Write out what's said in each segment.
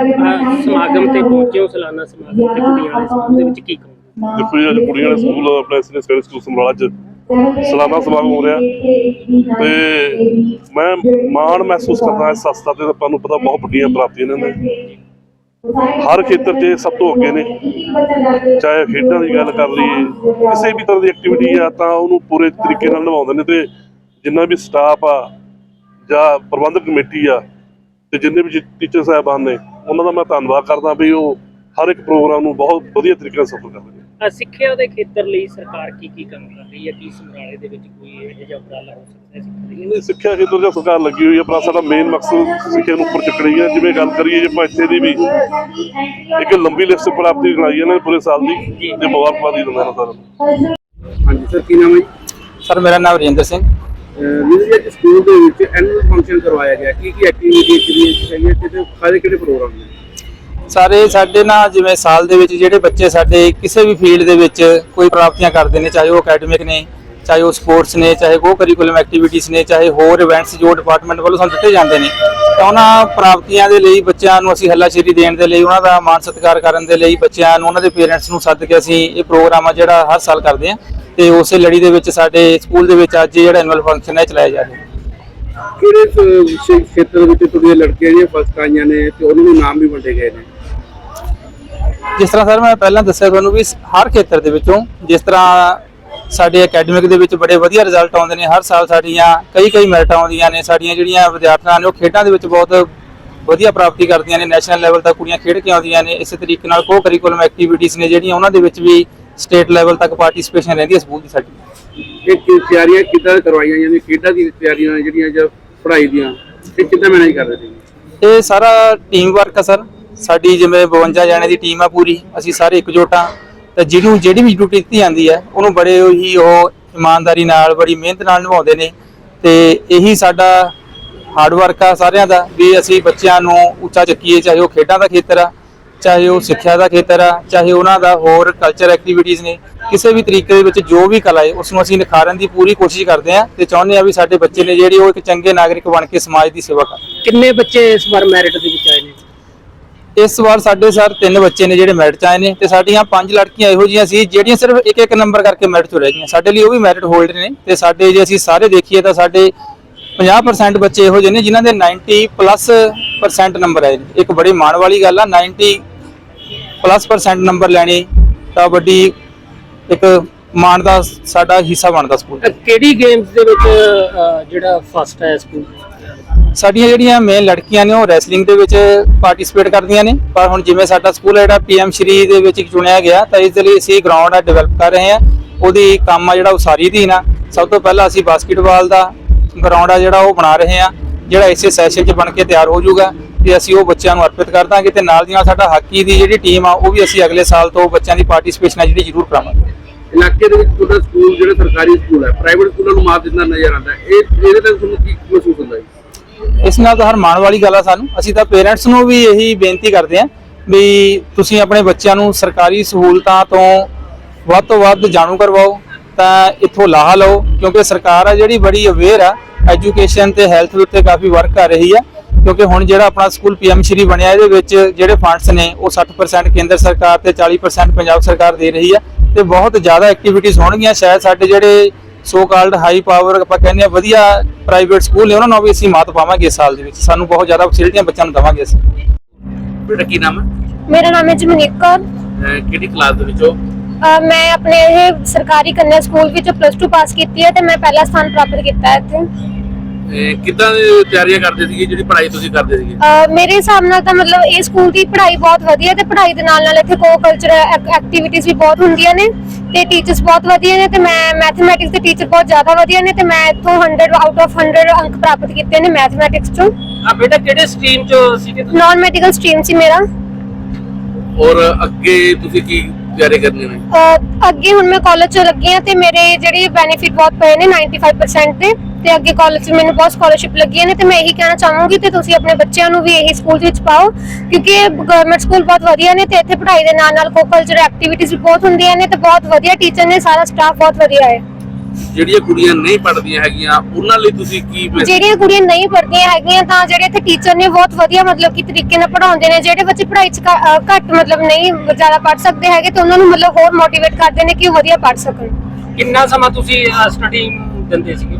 ਸਮਾਗਮ ਤੇ ਪਹੁੰਚੇ ਹੋ ਸਾਲਾਨਾ ਸਮਾਗਮ ਤੇ ਕੁੜੀਆਂ ਵਾਲੇ ਸਕੂਲ ਦੇ ਵਿੱਚ ਕੀ ਕਹੋਗੇ? ਦੇਖੋ ਜੀ ਅੱਜ ਕੁੜੀਆਂ ਵਾਲੇ ਸਕੂਲ ਆਪਣੇ ਸੈਕੰਡਰੀ ਸਕੂਲ ਸਮਰਾਲਾ ਚ ਸਾਲਾਨਾ ਸਮਾਗਮ ਹੋ ਰਿਹਾ। ਤੇ ਮੈਂ ਮਾਣ ਮਹਿਸੂਸ ਕਰਦਾ ਇਸ ਸੰਸਥਾ ਤੇ ਆਪਾਂ ਨੂੰ ਪਤਾ ਬਹੁਤ ਵੱਡੀਆਂ ਪ੍ਰਾਪਤੀਆਂ ਨੇ ਇਹਨਾਂ ਹਰ ਖੇਤਰ 'ਚ ਸਭ ਤੋਂ ਅੱਗੇ ਨੇ। ਚਾਹੇ ਖੇਡਾਂ ਦੀ ਗੱਲ ਕਰ ਲਈਏ ਕਿਸੇ ਵੀ ਤਰ੍ਹਾਂ ਦੀ ਐਕਟੀਵਿਟੀ ਆ ਤਾਂ ਉਹਨੂੰ ਪੂਰੇ ਤਰੀਕੇ ਨਾਲ ਨਿਭਾਉਂਦੇ ਨੇ। ਤੇ ਜਿੰਨਾ ਵੀ ਸਟਾਫ ਆ ਜਾਂ ਪ੍ਰਬੰਧਕ ਕਮੇਟੀ ਆ ਤੇ ਜਿੰਨੇ ਵੀ ਟੀਚਰ ਸਾਹਿਬਾਨ ਨੇ ਉਹਨਾਂ ਦਾ ਮੈਂ ਧੰਨਵਾਦ ਕਰਦਾ ਵੀ ਉਹ ਹਰ ਇੱਕ ਪ੍ਰੋਗਰਾਮ ਨੂੰ ਬਹੁਤ ਵਧੀਆ ਤਰੀਕੇ ਨਾਲ ਸਫਲ ਕਰਦੇ ਨੇ। ਅ, ਸਿੱਖਿਆ ਦੇ ਖੇਤਰ ਲਈ ਸਰਕਾਰ ਕੀ ਕੀ ਕੰਮ ਕਰ ਰਹੀ ਹੈ? ਕੀ ਸਮਰਾਲੇ ਦੇ ਵਿੱਚ ਕੋਈ ਇਹੋ ਜਿਹਾ ਉਪਰਾਲਾ ਹੋ ਸਕਦਾ ਹੈ ਸਿੱਖਿਆ ਦੇ ਲਈ? ਇਹ ਸਿੱਖਿਆ ਖੇਤਰ ਦੀ ਸਰਕਾਰ ਲੱਗੀ ਹੋਈ ਹੈ ਪਰ ਸਾਡਾ ਮੇਨ ਮਕਸਦ ਸਿੱਖਿਆ ਨੂੰ ਉੱਪਰ ਚੁੱਕਣੀ ਹੈ। ਜਿਵੇਂ ਗੱਲ ਕਰੀਏ ਜੇ ਆਪਾਂ ਇੱਥੇ ਦੀ ਵੀ ਇੱਕ ਲੰਬੀ ਲਿਸਟ ਪ੍ਰਾਪਤੀ ਬਣਾਈ ਹੈ ਨਾ ਪੂਰੇ ਸਾਲ ਦੀ ਤੇ ਮੁਬਾਰਕਬਾਦੀ ਦਿੰਦਾ ਨਾ ਸਾਰਿਆਂ ਨੂੰ ਹਾਂਜੀ ਸਰ ਕੀ ਨਾਮ ਹੈ ਜੀ? ਸਰ ਮੇਰਾ ਨਾਮ ਰਜਿੰਦਰ ਸਿੰਘ। ਵੀਰ ਜੀ ਸਕੂਲ ਦੇ ਵਿੱਚ ਐਨੂਅਲ ਫੰਕਸ਼ਨ ਕਰਵਾਇਆ ਗਿਆ। ਕੀ ਕੀ ਐਕਟੀਵਿਟੀ ਕਿਹੜੀ ਹੈ ਤੇ ਸਾਰੇ ਕਿਹੜੇ ਪ੍ਰੋਗਰਾਮ ਨੇ? ਸਾਰੇ ਸਾਡੇ ਨਾਲ ਜਿਵੇਂ ਸਾਲ ਦੇ ਵਿੱਚ ਜਿਹੜੇ ਬੱਚੇ ਸਾਡੇ ਕਿਸੇ ਵੀ ਫੀਲਡ ਦੇ ਵਿੱਚ ਕੋਈ ਪ੍ਰਾਪਤੀਆਂ ਕਰਦੇ ਨੇ, ਚਾਹੇ ਉਹ ਅਕੈਡਮਿਕ ਨੇ ਚਾਹੇ ਉਹ ਸਪੋਰਟਸ ਨੇ ਚਾਹੇ ਕੋ ਕਰਿਕੂਲਮ ਐਕਟੀਵਿਟੀਜ਼ ਨੇ ਚਾਹੇ ਹੋਰ ਇਵੈਂਟਸ ਜੋ ਡਿਪਾਰਟਮੈਂਟ ਵੱਲੋਂ ਸਾਨੂੰ ਦਿੱਤੇ ਜਾਂਦੇ ਨੇ ਤਾਂ ਉਹਨਾਂ ਪ੍ਰਾਪਤੀਆਂ ਦੇ ਲਈ ਬੱਚਿਆਂ ਨੂੰ ਅਸੀਂ ਹੱਲਾਸ਼ੇਰੀ ਦੇਣ ਦੇ ਲਈ ਉਹਨਾਂ ਦਾ ਮਾਣ ਸਤਿਕਾਰ ਕਰਨ ਦੇ ਲਈ ਬੱਚਿਆਂ ਨੂੰ ਉਹਨਾਂ ਦੇ ਪੇਰੈਂਟਸ ਨੂੰ ਸੱਦ ਕੇ ਅਸੀਂ ਇਹ ਪ੍ਰੋਗਰਾਮ ਆ ਜਿਹੜਾ ਹਰ ਸਾਲ ਕਰਦੇ ਹਾਂ। ਤੇ ਉਸੇ ਲੜੀ ਦੇ ਵਿੱਚ ਸਾਡੇ ਸਕੂਲ ਦੇ ਵਿੱਚ ਅੱਜ ਜਿਹੜਾ ਐਨੂਅਲ ਫੰਕਸ਼ਨ ਹੈ ਚਲਾਇਆ ਜਾ ਰਿਹਾ ਹੈ। ਕਿਹੜੇ ਵਿਸ਼ੇ ਖੇਤਰ ਵਿੱਚ ਤੁਹਾਡੀਆਂ ਲੜਕੀਆਂ ਜਿਹੜੀਆਂ ਫਸਟ ਆਈਆਂ ਨੇ ਤੇ ਉਹਨਾਂ ਨੂੰ ਨਾਮ ਵੀ ਵੰਡੇ ਗਏ ਨੇ? ਜਿਸ ਤਰ੍ਹਾਂ ਸਰ ਮੈਂ ਪਹਿਲਾਂ ਦੱਸਿਆ ਤੁਹਾਨੂੰ ਵੀ ਹਰ ਖੇਤਰ ਦੇ ਵਿੱਚੋਂ ਜਿਸ ਤਰ੍ਹਾਂ ਸਾਡੇ ਅਕੈਡਮਿਕ ਦੇ ਵਿੱਚ ਬੜੇ ਵਧੀਆ ਰਿਜ਼ਲਟ ਆਉਂਦੇ ਨੇ ਹਰ ਸਾਲ ਸਾਡੀਆਂ ਕਈ ਕਈ ਮੈਰਿਟਾਂ ਆਉਂਦੀਆਂ ਨੇ ਸਾਡੀਆਂ ਜਿਹੜੀਆਂ ਵਿਦਿਆਰਥਣਾਂ ਨੇ ਉਹ ਖੇਡਾਂ ਦੇ ਵਿੱਚ ਬਹੁਤ ਵਧੀਆ ਪ੍ਰਾਪਤੀ ਕਰਦੀਆਂ ਨੇ ਨੈਸ਼ਨਲ ਲੈਵਲ ਤੱਕ ਕੁੜੀਆਂ ਖੇਡ ਕੇ ਆਉਂਦੀਆਂ ਨੇ ਇਸੇ ਤਰੀਕੇ ਨਾਲ ਕੋ ਕਰਿਕੂਲਮ ਐਕਟੀਵਿਟੀਜ਼ ਨੇ ਜਿਹੜੀਆਂ ਉਹਨਾਂ ਦੇ ਵਿੱਚ ਵੀ ਸਟੇਟ ਲੈਵਲ ਤੱਕ ਪਾਰਟਿਸਿਪੇਸ਼ਨ ਰਹਿੰਦੀ ਹੈ ਸਕੂਲ ਦੀ ਸਾਡੀ। ਇਹ ਕੀ ਤਿਆਰੀਆਂ ਕਿੱਦਾਂ ਕਰਵਾਈਆਂ ਜਾਂਦੀਆਂ ਖੇਡਾਂ ਦੀ ਤਿਆਰੀਆਂ ਜਿਹੜੀਆਂ ਜਾਂ ਪੜ੍ਹਾਈ ਦੀਆਂ ਇਹ ਕਿੱਦਾਂ ਮੈਨੇਜ ਕਰ ਰਹੇ ਸੀ ਇਹ ਸਾਰਾ ਟੀਮ ਵਰਕ ਆ ਸਰ ਸਾਡੀ ਜਿਵੇਂ 52 ਜਣੇ ਦੀ ਟੀਮ ਆ ਪੂਰੀ ਅਸੀਂ ਸਾਰੇ ਇਕਜੁੱਟ ਆ ਤੇ ਜਿਹਨੂੰ ਜਿਹੜੀ ਵੀ ਡਿਊਟੀ ਦਿੱਤੀ ਜਾਂਦੀ ਹੈ, ਉਹਨੂੰ ਬੜੇ ਹੀ ਉਹ ਇਮਾਨਦਾਰੀ ਨਾਲ, ਬੜੀ ਮਿਹਨਤ ਨਾਲ ਨਿਭਾਉਂਦੇ ਨੇ। ਤੇ ਇਹੀ ਸਾਡਾ ਹਾਰਡ ਵਰਕ ਆ ਸਾਰਿਆਂ ਦਾ, ਵੀ ਅਸੀਂ ਬੱਚਿਆਂ ਨੂੰ ਉੱਚਾ ਚੱਕੀਏ, ਚਾਹੇ ਉਹ ਖੇਡਾਂ ਦਾ ਖੇਤਰ ਆ, ਚਾਹੇ ਉਹ ਸਿੱਖਿਆ ਦਾ ਖੇਤਰ ਆ, ਚਾਹੇ ਉਹਨਾਂ ਦਾ ਹੋਰ ਕਲਚਰ ਐਕਟੀਵਿਟੀਜ਼ ਨੇ। ਕਿਸੇ ਵੀ ਤਰੀਕੇ ਦੇ ਵਿੱਚ ਜੋ ਵੀ ਕਲਾ ਹੈ ਉਸ ਨੂੰ ਅਸੀਂ ਨਿਖਾਰਨ ਦੀ ਪੂਰੀ ਕੋਸ਼ਿਸ਼ ਕਰਦੇ ਆ ਤੇ ਚਾਹੁੰਦੇ ਆ ਵੀ ਸਾਡੇ ਬੱਚੇ ਨੇ ਜਿਹੜੇ ਉਹ ਇੱਕ ਚੰਗੇ ਨਾਗਰਿਕ ਬਣ ਕੇ ਸਮਾਜ ਦੀ ਸੇਵਾ ਕਰਨ ਕਿੰਨੇ ਬੱਚੇ ਇਸ ਵਾਰ ਮੈਰਿਟ ਦੀ ਇਸ ਵਾਰ ਸਾਡੇ ਸਰ ਤਿੰਨ ਬੱਚੇ ਨੇ ਜਿਹੜੇ ਮੈਰਿਟ ਚ ਆਏ ਨੇ ਤੇ ਸਾਡੀਆਂ ਪੰਜ ਲੜਕੀਆਂ ਇਹੋ ਜਿਹੀਆਂ ਸੀ, ਜਿਹੜੀਆਂ ਸਿਰਫ ਇੱਕ ਇੱਕ ਨੰਬਰ ਕਰਕੇ ਮੈਰਿਟ ਚ ਰਹਿ ਗਈਆਂ। ਸਾਡੇ ਲਈ ਉਹ ਵੀ ਮੈਰਿਟ ਹੋਲਡਰ ਨੇ ਤੇ ਸਾਡੇ ਜੇ ਅਸੀਂ ਸਾਰੇ ਦੇਖੀਏ ਤਾਂ ਸਾਡੇ 50% ਬੱਚੇ ਇਹੋ ਜਿਹੇ ਨੇ ਜਿਨ੍ਹਾਂ ਦੇ 90 ਪਲੱਸ ਪਰਸੈਂਟ ਨੰਬਰ ਆਏ ਨੇ। ਇੱਕ ਬੜੀ ਮਾਣ ਵਾਲੀ ਗੱਲ ਆ 90 ਪਲੱਸ ਪਰਸੈਂਟ ਨੰਬਰ ਲੈਣੇ, ਤਾਂ ਵੱਡੀ ਇੱਕ ਮਾਣ ਦਾ ਸਾਡਾ ਹਿੱਸਾ ਬਣਦਾ ਸਕੂਲ ਕਿਹੜੀ ਗੇਮਸ ਦੇ ਵਿੱਚ ਜਿਹੜਾ ਫਸਟ ਹੈ ਸਕੂਲ? ਸਾਡੀਆਂ ਜਿਹੜੀਆਂ ਮੇਨ ਲੜਕੀਆਂ ਨੇ ਉਹ ਰੈਸਲਿੰਗ ਦੇ ਵਿੱਚ ਪਾਰਟਿਸਿਪੇਟ ਕਰਦੀਆਂ ਨੇ। ਪਰ ਹੁਣ ਜਿਵੇਂ ਸਾਡਾ ਸਕੂਲ ਹੈ ਜਿਹੜਾ ਪੀਐਮ ਸ਼੍ਰੀ ਦੇ ਵਿੱਚ ਚੁਣਿਆ ਗਿਆ, ਤਾਂ ਇਸ ਦੇ ਲਈ ਅਸੀਂ ਗਰਾਊਂਡ ਆ ਡਿਵੈਲਪ ਕਰ ਰਹੇ ਹਾਂ। ਉਹਦੀ ਕੰਮ ਆ ਜਿਹੜਾ ਉਸਾਰੀ ਦੀ ਨਾ ਸਭ ਤੋਂ ਪਹਿਲਾਂ ਅਸੀਂ ਬਾਸਕਟਬਾਲ ਦਾ ਗਰਾਊਂਡ ਆ ਜਿਹੜਾ ਉਹ ਬਣਾ ਰਹੇ ਹਾਂ, ਜਿਹੜਾ ਇਸੇ ਸੈਸ਼ਨ 'ਚ ਬਣ ਕੇ ਤਿਆਰ ਹੋ ਜਾਊਗਾ ਤੇ ਅਸੀਂ ਉਹ ਬੱਚਿਆਂ ਨੂੰ ਅਰਪਿਤ ਕਰ ਦਾਂਗੇ ਤੇ ਨਾਲ ਦੀ ਨਾਲ ਸਾਡਾ ਹਾਕੀ ਦੀ ਜਿਹੜੀ ਟੀਮ ਆ, ਉਹ ਵੀ ਅਸੀਂ ਅਗਲੇ ਸਾਲ ਤੋਂ ਬੱਚਿਆਂ ਦੀ ਪਾਰਟਿਸਿਪੇਸ਼ਨ ਆ ਜਿਹੜੀ ਜ਼ਰੂਰ ਕਰਾਵਾਂਗੇ। ਇਲਾਕੇ ਦੇ ਵਿੱਚ ਤੁਹਾਡਾ ਸਕੂਲ ਜਿਹੜਾ ਸਰਕਾਰੀ ਸਕੂਲ ਹੈ ਪ੍ਰਾਈਵੇਟ ਸਕੂਲਾਂ ਨੂੰ ਮਾਤ ਦਿੰਦਾ ਨਜ਼ਰ ਆਉਂਦਾ ਇਹ ਇਹਦੇ ਤੇ ਤੁਹਾਨੂੰ ਕੀ ਮਹਿਸੂਸ ਹੁੰਦਾ ਹੈ ਇਸ ਨਾਲ ਤਾਂ ਹਰ ਮਾਣ ਵਾਲੀ ਗੱਲ ਆ ਸਾਨੂੰ। ਅਸੀਂ ਤਾਂ ਪੇਰੈਂਟਸ ਨੂੰ ਵੀ ਇਹੀ ਬੇਨਤੀ ਕਰਦੇ ਹਾਂ ਵੀ ਤੁਸੀਂ ਆਪਣੇ ਬੱਚਿਆਂ ਨੂੰ ਸਰਕਾਰੀ ਸਹੂਲਤਾਂ ਤੋਂ ਵੱਧ ਤੋਂ ਵੱਧ ਜਾਣੂ ਕਰਵਾਓ, ਤਾਂ ਇੱਥੋਂ ਲਾਹਾ ਲਓ, ਕਿਉਂਕਿ ਸਰਕਾਰ ਆ ਜਿਹੜੀ ਬੜੀ ਅਵੇਅਰ ਆ ਐਜੂਕੇਸ਼ਨ ਤੇ ਹੈਲਥ ਦੇ ਉੱਤੇ ਕਾਫੀ ਵਰਕ ਕਰ ਰਹੀ ਆ। ਕਿਉਂਕਿ ਹੁਣ ਜਿਹੜਾ ਆਪਣਾ ਸਕੂਲ ਪੀਐਮ ਸ਼੍ਰੀ ਬਣਿਆ, ਇਹਦੇ ਵਿੱਚ ਜਿਹੜੇ ਫੰਡਸ ਨੇ, ਉਹ 60% ਕੇਂਦਰ ਸਰਕਾਰ ਤੇ 40% ਪੰਜਾਬ ਸਰਕਾਰ ਦੇ ਰਹੀ ਆ ਤੇ ਬਹੁਤ ਜ਼ਿਆਦਾ ਐਕਟੀਵਿਟੀਜ਼ ਹੋਣਗੀਆਂ। ਸ਼ਾਇਦ ਸਾਡੇ ਜਿਹੜੇ ਸੋ ਕਾਲਡ ਹਾਈ ਪਾਵਰ ਆਪਾਂ ਕਹਿੰਦੇ ਆ ਵਧੀਆ ਪ੍ਰਾਈਵੇਟ ਸਕੂਲ ਨੇ ਉਹਨਾਂ ਨੂੰ ਵੀ ਅਸੀਂ ਮਾਤ ਪਾਵਾਂਗੇ ਇਸ ਸਾਲ ਦੇ ਵਿੱਚ। ਸਾਨੂੰ ਬਹੁਤ ਜ਼ਿਆਦਾ ਫੈਸਿਲਿਟੀਆਂ ਬੱਚਿਆਂ ਨੂੰ ਦੇਵਾਂਗੇ ਅਸੀਂ। ਬੇਟਾ ਕੀ ਨਾਮ ਮੇਰਾ ਨਾਮ ਹੈ ਜਮਨੀਤ ਕੌਰ। ਹੈ ਕਿਹੜੀ ਕਲਾਸ ਦੇ ਵਿੱਚੋਂ ਅਹ ਮੈਂ ਆਪਣੇ ਇਹ ਸਰਕਾਰੀ ਕੰਨਿਆ ਸਕੂਲ ਵਿੱਚ ਪਲੱਸ 2 ਪਾਸ ਕੀਤੀ ਹੈ ਤੇ ਮੈਂ ਪਹਿਲਾ ਸਥਾਨ ਪ੍ਰਾਪਤ ਕੀਤਾ ਹੈ ਇੱਥੇ। ਕਿੱਦਾਂ ਦੀ ਤਿਆਰੀਆਂ ਕਰਦੇ ਸੀਗੇ? ਜਿਹੜੀ ਪੜ੍ਹਾਈ ਤੁਸੀਂ ਕਰਦੇ ਸੀਗੇ? ਅਹ ਮੇਰੇ ਹਿਸਾਬ ਨਾਲ ਤਾਂ ਮਤਲਬ ਇਹ ਸਕੂਲ ਦੀ ਪੜ੍ਹਾਈ ਬਹੁਤ ਵਧੀਆ ਤੇ ਪੜ੍ਹਾਈ ਦੇ ਨਾਲ ਨਾਲ ਇੱਥੇ ਕੋ ਕਲਚਰਲ ਐਕਟੀਵਿਟੀਜ਼ ਵੀ ਬਹੁਤ ਹੁੰਦੀਆਂ ਨੇ। ਤੇ ਟੀਚਰਸ ਬਹੁਤ ਵਧੀਆ ਨੇ ਤੇ ਮੈਂ ਮੈਥਮੈਟਿਕਸ ਦੇ ਟੀਚਰ ਬਹੁਤ ਜ਼ਿਆਦਾ ਵਧੀਆ ਨੇ ਤੇ ਮੈਂ ਇੱਥੋਂ 100 ਆਊਟ ਆਫ 100 ਅੰਕ ਪ੍ਰਾਪਤ ਕੀਤੇ ਨੇ ਮੈਥਮੈਟਿਕਸ ਚੋਂ। ਆ ਬੇਟਾ ਕਿਹੜੇ ਸਟਰੀਮ ਚ ਸੀਗੇ ਤੁਸੀਂ? ਨਾਨ ਮੈਡੀਕਲ ਸਟਰੀਮ ਸੀ ਮੇਰਾ। ਔਰ ਅੱਗੇ ਤੁਸੀਂ ਕੀ ਤਿਆਰੀ ਕਰਨੀ ਨੇ? ਅਹ ਅੱਗੇ ਹੁਣ ਮੈਂ ਕਾਲਜ ਚ ਲੱਗੀ ਹਾਂ ਤੇ ਮੇਰੇ ਜਿਹੜੇ ਬੈਨੀਫਿਟ ਬਹੁਤ ਪਏ ਨੇ 95% ਦੇ। ਤੇ ਅੱਗੇ ਕਾਲਜ 'ਚ ਮੈਨੂੰ ਬਹੁਤ ਸਕਾਲਰਸ਼ਿਪ ਲੱਗੀਆਂ ਨੇ ਤੇ ਮੈਂ ਇਹੀ ਕਹਿਣਾ ਚਾਹੂੰਗੀ ਤੇ ਤੁਸੀਂ ਆਪਣੇ ਬੱਚਿਆਂ ਨੂੰ ਵੀ ਇਹੀ ਸਕੂਲ ਵਿੱਚ ਪਾਓ ਕਿਉਂਕਿ ਗਵਰਨਮੈਂਟ ਸਕੂਲ ਬਹੁਤ ਵਧੀਆ ਨੇ ਤੇ ਇੱਥੇ ਪੜ੍ਹਾਈ ਦੇ ਨਾਲ ਨਾਲ ਕੋ ਕਲਚਰ ਐਕਟੀਵਿਟੀਜ਼ ਵੀ ਬਹੁਤ ਹੁੰਦੀਆਂ ਨੇ ਤੇ ਬਹੁਤ ਵਧੀਆ ਟੀਚਰ ਨੇ ਸਾਰਾ ਸਟਾਫ ਬਹੁਤ ਵਧੀਆ ਹੈ। ਜਿਹੜੀਆਂ ਕੁੜੀਆਂ ਨਹੀਂ ਪੜ੍ਹਦੀਆਂ ਹੈਗੀਆਂ ਉਹਨਾਂ ਲਈ ਤੁਸੀਂ ਕੀ ਜਿਹੜੀਆਂ ਕੁੜੀਆਂ ਨਹੀਂ ਪੜ੍ਹਦੀਆਂ ਹੈਗੀਆਂ ਤਾਂ ਜਿਹੜੇ ਇੱਥੇ ਟੀਚਰ ਨੇ ਬਹੁਤ ਵਧੀਆ ਮਤਲਬ ਕਿ ਤਰੀਕੇ ਨਾਲ ਪੜ੍ਹਾਉਂਦੇ ਨੇ ਜਿਹੜੇ ਬੱਚੇ ਪੜ੍ਹਾਈ 'ਚ ਘ- ਘੱਟ ਮਤਲਬ ਨਹੀਂ ਜ਼ਿਆਦਾ ਪੜ੍ਹ ਸਕਦੇ ਹੈਗੇ ਤੇ ਉਹਨਾਂ ਨੂੰ ਮਤਲਬ ਹੋਰ ਮੋਟੀਵੇਟ ਕਰਦੇ ਨੇ ਕਿ ਉਹ ਵਧੀਆ ਪੜ੍ਹ ਸਕਣ। ਕਿੰਨਾ ਸਮਾਂ ਤੁਸੀਂ ਸਟੱਡੀ ਦਿੰਦੇ ਸੀਗੇ।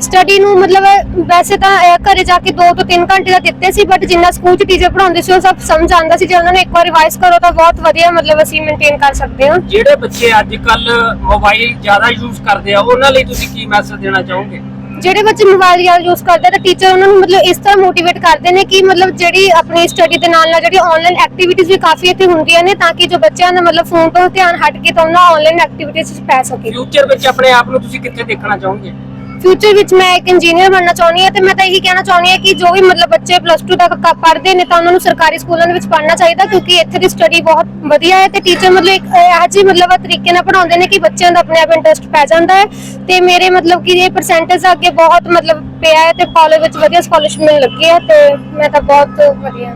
ਸਟੱਡੀ ਨੂੰ ਮਤਲਬ ਵੈਸੇ ਤਾਂ ਅਹ, ਘਰੇ ਜਾ ਕੇ 2 ਤੋਂ 3 ਘੰਟੇ ਦਾ ਦਿੱਤੇ ਸੀ ਬਟ ਜਿੰਨਾ ਸਕੂਲ 'ਚ ਟੀਚਰ ਪੜ੍ਹਾਉਂਦੇ ਸੀ ਉਹ ਸਭ ਸਮਝ ਆਉਂਦਾ ਸੀ। ਜੇ ਉਹਨਾਂ ਨੂੰ ਇੱਕ ਵਾਰ ਰਿਵਾਈਜ਼ ਕਰੋ ਤਾਂ ਬਹੁਤ ਵਧੀਆ ਮਤਲਬ ਅਸੀਂ ਮੇਨਟੇਨ ਕਰ ਸਕਦੇ ਹਾਂ। ਜਿਹੜੇ ਬੱਚੇ ਅੱਜ ਕੱਲ ਮੋਬਾਈਲ ਜ਼ਿਆਦਾ ਯੂਜ਼ ਕਰਦੇ ਆ ਉਹਨਾਂ ਲਈ ਤੁਸੀਂ ਕੀ ਮੈਸੇਜ ਦੇਣਾ ਚਾਹੋਗੇ? ਜਿਹੜੇ ਬੱਚੇ ਮੋਬਾਈਲ ਜ਼ਿਆਦਾ ਯੂਜ਼ ਕਰਦੇ ਤਾਂ ਟੀਚਰ ਉਹਨਾਂ ਨੂੰ ਮਤਲਬ ਇਸ ਤਰ੍ਹਾਂ ਮੋਟੀਵੇਟ ਕਰਦੇ ਨੇ ਕਿ ਮਤਲਬ ਜਿਹੜੀ ਆਪਣੀ ਸਟੱਡੀ ਦੇ ਨਾਲ ਨਾਲ ਜਿਹੜੀ ਆਨਲਾਈਨ ਐਕਟੀਵਿਟੀਜ਼ ਵੀ ਕਾਫੀ ਇੱਥੇ ਹੁੰਦੀਆਂ ਨੇ, ਤਾਂ ਕਿ ਜੋ ਬੱਚਿਆਂ ਦਾ ਮਤਲਬ ਫੋਨ ਤੋਂ ਧਿਆਨ ਹਟ ਕੇ ਤਾਂ ਉਹਨਾਂ ਆਨਲਾਈਨ ਐਕਟੀਵਿਟੀਜ਼ ਵਿੱਚ ਪੈ ਸਕੇ। ਫਿਊਚਰ ਵਿੱਚ ਆਪਣੇ ਆਪ ਨੂੰ ਤੁਸੀਂ ਕਿੱਥੇ ਦੇਖਣਾ ਚਾਹੋਗੇ? ਫਿਊਚਰ ਵਿੱਚ ਮੈਂ ਇੱਕ ਇੰਜੀਨੀਅਰ ਬਣਨਾ ਚਾਹੁੰਦੀ ਹਾਂ ਤੇ ਮੈਂ ਤਾਂ ਇਹੀ ਕਹਿਣਾ ਚਾਹੁੰਦੀ ਹਾਂ ਕਿ ਜੋ ਵੀ ਮਤਲਬ ਬੱਚੇ ਪਲੱਸ 2 ਤੱਕ ਕ- ਪੜ੍ਹਦੇ ਨੇ ਤਾਂ ਉਹਨਾਂ ਨੂੰ ਸਰਕਾਰੀ ਸਕੂਲਾਂ ਦੇ ਵਿੱਚ ਪੜ੍ਹਨਾ ਚਾਹੀਦਾ ਕਿਉਂਕਿ ਇੱਥੇ ਦੀ ਸਟੱਡੀ ਬਹੁਤ ਵਧੀਆ ਹੈ ਤੇ ਟੀਚਰ ਮਤਲਬ ਇੱਕ ਇਹੋ ਜਿਹੀ ਮਤਲਬ ਤਰੀਕੇ ਨਾਲ ਪੜ੍ਹਾਉਂਦੇ ਨੇ ਕਿ ਬੱਚਿਆਂ ਦਾ ਆਪਣੇ ਆਪ ਇੰਟਰਸਟ ਪੈ ਜਾਂਦਾ ਹੈ ਤੇ ਮੇਰੇ ਮਤਲਬ ਕਿ ਇਹ ਪਰਸੈਂਟੇਜ ਅੱਗੇ ਬਹੁਤ ਮਤਲਬ ਪਿਆ ਹੈ ਤੇ ਕਾਲਜ ਵਿੱਚ ਵਧੀਆ ਸਕਾਲਰਸ਼ਿਪ ਮਿਲਣ ਲੱਗੀ ਹੈ ਤੇ ਮੈਂ ਤਾਂ ਬਹੁਤ ਵਧੀਆ